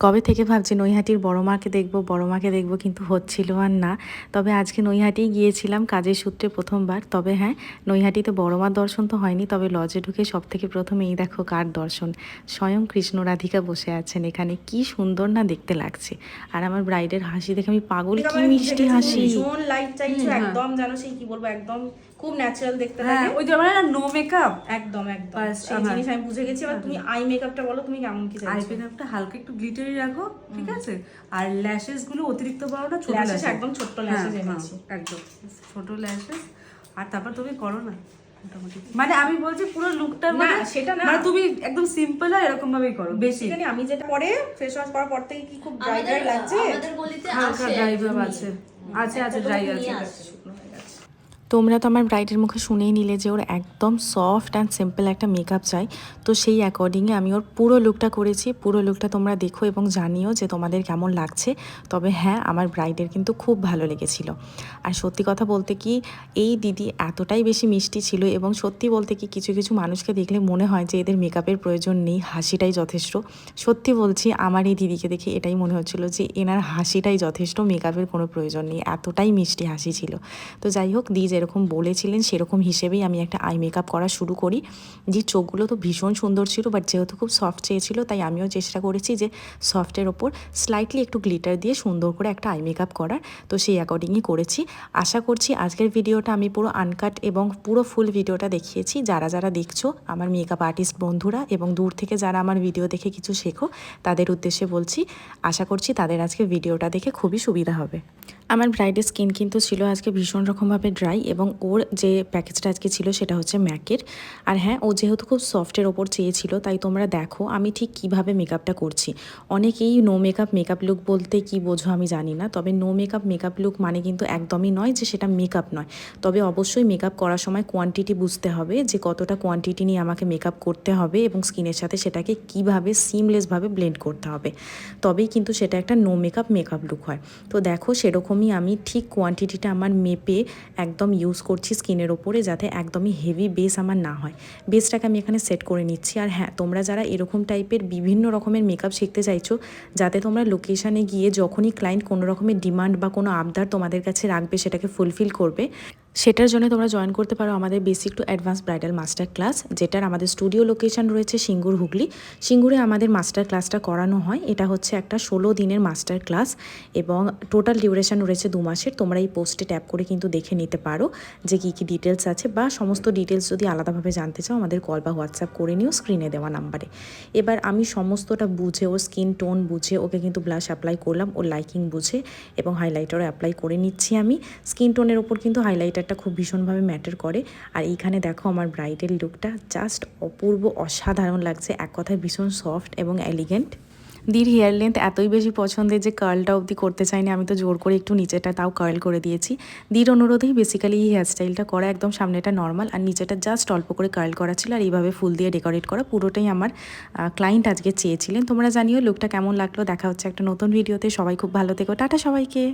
কবে থেকে ভাবছি নৈহাটির বড় মাকে দেখব বড় মাকে দেখব কিন্তু হচ্ছিল আর না। তবে আজকে নৈহাটিই গিয়েছিলাম কাজের সূত্রে প্রথমবার। তবে হ্যাঁ নৈহাটিতে বড় মার দর্শন তো হয়নি তবে লজে ঢুকে সব থেকে প্রথমে এই দেখো কার দর্শন। স্বয়ং কৃষ্ণ রাধিকা বসে আছেন এখানে। কি সুন্দর না দেখতে লাগছে। আর আমার ব্রাইডের হাসি দেখে আমি পাগল কি মিষ্টি হাসি। লাইট চাইছো হ্যাঁ। একদম জানো সেই কি বলব একদম খুব ন্যাচারাল দেখতে হ্যাঁ লাগে। ওই যে মানে নো মেকআপ একদম একদম। এই জিনিস আমি বুঝে গেছি এবার তুমি আই মেকআপটা বলো তুমি কেমন কি আই মেকআপটা হালকা একটু গ্লিটারি রাখো ঠিক আছে? আর ল্যাশেসগুলো অতিরিক্ত বড় না ছোট Lashes lashes। একদম হ্যাঁ, lashes হ্যাঁ, এনেছি। একদম। ছোট ল্যাশেস আর তারপর তুমি করো না মানে আমি বলছি পুরো লুকটা না, মানে সেটা না। মানে তুমি একদম সিম্পল আর এরকম ভাবেই করো বেশি। সেখানে আমি যেটা পরে ফেস ওয়াশ করার পর থেকে কি খুব ড্রাই ড্রাই লাগছে? আমাদের গলিতে হালকা ড্রাই ভাব আছে। আছে আছে ড্রাই আছে নিয়ে আসে। শুকনো হয়ে গেছে তোমরা তো আমার ব্রাইডের মুখে শুনেই নিলে যে ওর একদম সফট অ্যান্ড সিম্পল একটা মেকআপ চাই। তো সেই অ্যাকর্ডিংয়ে আমি ওর পুরো লুকটা করেছি, পুরো লুকটা তোমরা দেখো এবং জানিও যে তোমাদের কেমন লাগছে। তবে হ্যাঁ আমার ব্রাইডের কিন্তু খুব ভালো লেগেছিল। আর সত্যি কথা বলতে কি, এই দিদি এতটাই বেশি মিষ্টি ছিল এবং সত্যি বলতে কি, কিছু কিছু মানুষকে দেখলে মনে হয় যে এদের মেকআপের প্রয়োজন নেই, হাসিটাই যথেষ্ট। সত্যি বলছি, আমার এই দিদিকে দেখে এটাই মনে হচ্ছিল যে এনার হাসিটাই যথেষ্ট মেকআপের কোনো প্রয়োজন নেই, এতটাই মিষ্টি হাসি ছিল। তো যাই হোক দি যেরকম বলেছিলেন, সেরকম হিসেবেই আমি একটা আই মেকআপ করা শুরু করি। যে চোখগুলো তো ভীষণ সুন্দর ছিল বাট যেহেতু খুব সফট চেয়েছিল, তাই আমিও চেষ্টা করেছি যে সফটের ওপর স্লাইটলি একটু গ্লিটার দিয়ে সুন্দর করে একটা আই মেকআপ করার। তো সেই অ্যাকর্ডিংই করেছি। আশা করছি আজকের ভিডিওটা আমি পুরো আনকাট এবং পুরো ফুল ভিডিওটা দেখিয়েছি। যারা যারা দেখছ, আমার মেকআপ আর্টিস্ট বন্ধুরা এবং দূর থেকে যারা আমার ভিডিও দেখে কিছু শেখো, তাদের উদ্দেশ্যে বলছি, আশা করছি তাদের আজকে ভিডিওটা দেখে খুবই সুবিধা হবে। আমার ব্রাইডের স্কিন কিন্তু ছিল আজকে ভীষণ রকমভাবে ড্রাই এবং ওর যে প্যাকেজটা আজকে ছিল সেটা হচ্ছে ম্যাকের। আর হ্যাঁ ও যেহেতু খুব সফটের ওপর চেয়েছিল, তাই তোমরা দেখো আমি ঠিক কীভাবে মেকআপটা করছি। অনেকেই নো মেকআপ মেকআপ লুক বলতে কি বোঝো আমি জানি না, তবে নো মেকআপ মেকআপ লুক মানে কিন্তু একদমই নয় যে সেটা মেকআপ নয়। তবে অবশ্যই মেকআপ করার সময় কোয়ান্টিটি বুঝতে হবে যে কতটা কোয়ান্টিটি নিয়ে আমাকে মেকআপ করতে হবে এবং স্কিনের সাথে সেটাকে কীভাবে সিমলেসভাবে ব্লেন্ড করতে হবে। তবেই কিন্তু সেটা একটা নো মেকআপ মেকআপ লুক হয়। তো দেখো সেরকমই আমি ঠিক কোয়ান্টিটিটা আমার মেপে একদম ইউজ করছি স্কিনের ওপরে যাতে একদমই হেভি বেস আমার না হয়। বেসটাকে আমি এখানে সেট করে নিচ্ছি। আর হ্যাঁ তোমরা যারা এরকম টাইপের বিভিন্ন রকমের মেকআপ শিখতে চাইছো, যাতে তোমরা লোকেশানে গিয়ে যখনই ক্লায়েন্ট কোনো রকমের ডিমান্ড বা কোনো আবদার তোমাদের কাছে রাখবে, সেটাকে ফুলফিল করবে। সেটার জন্য তোমরা জয়েন করতে পারো আমাদের basic to advance bridal master class যেটার আমাদের স্টুডিও লোকেশন রয়েছে সিঙ্গুর হুগলি। সিঙ্গুরে আমাদের মাস্টার ক্লাসটা করানো হয়। এটা হচ্ছে একটা ষোলো দিনের মাস্টার ক্লাস এবং টোটাল ডিউরেশন রয়েছে দু মাসের। তোমরা এই পোস্টে ট্যাপ করে কিন্তু দেখে নিতে পারো যে কী কী ডিটেলস আছে বা সমস্ত ডিটেলস যদি আলাদাভাবে জানতে চাও, আমাদের কল বা হোয়াটসঅ্যাপ করে নিও স্ক্রিনে দেওয়া নাম্বারে এবার আমি সমস্তটা বুঝে, ওর স্কিন টোন বুঝে, ওকে কিন্তু ব্লাশ অ্যাপ্লাই করলাম, ওর লাইকিং বুঝে এবং হাইলাইটারও অ্যাপ্লাই করে নিচ্ছি আমি। স্কিন টোনের ওপর কিন্তু হাইলাইটারটা খুব ভীষণভাবে ম্যাটার করে। আর এইখানে দেখো আমার ব্রাইডের লুকটা জাস্ট অপূর্ব, অসাধারণ লাগছে। এক কথায় ভীষণ সফট এবং এলিগেন্ট দির হেয়ার লেন্থ এতই বেশি পছন্দের যে কার্লটা অবধি করতে চাইনি, আমি তো জোর করে একটু নিচেটা তাও কার্ল করে দিয়েছি। দির অনুরোধেই বেসিক্যালি এই হেয়ারস্টাইলটা করা একদম সামনেটা নর্মাল আর নিচেটা জাস্ট অল্প করে কার্ল করা ছিল আর এইভাবে ফুল দিয়ে ডেকোরেট করা পুরোটাই আমার ক্লায়েন্ট আজকে চেয়েছিলেন। তোমরা জানিও লুকটা কেমন লাগল? দেখা হচ্ছে একটা নতুন ভিডিওতে সবাই খুব ভালো থেকো। টাটা সবাইকে!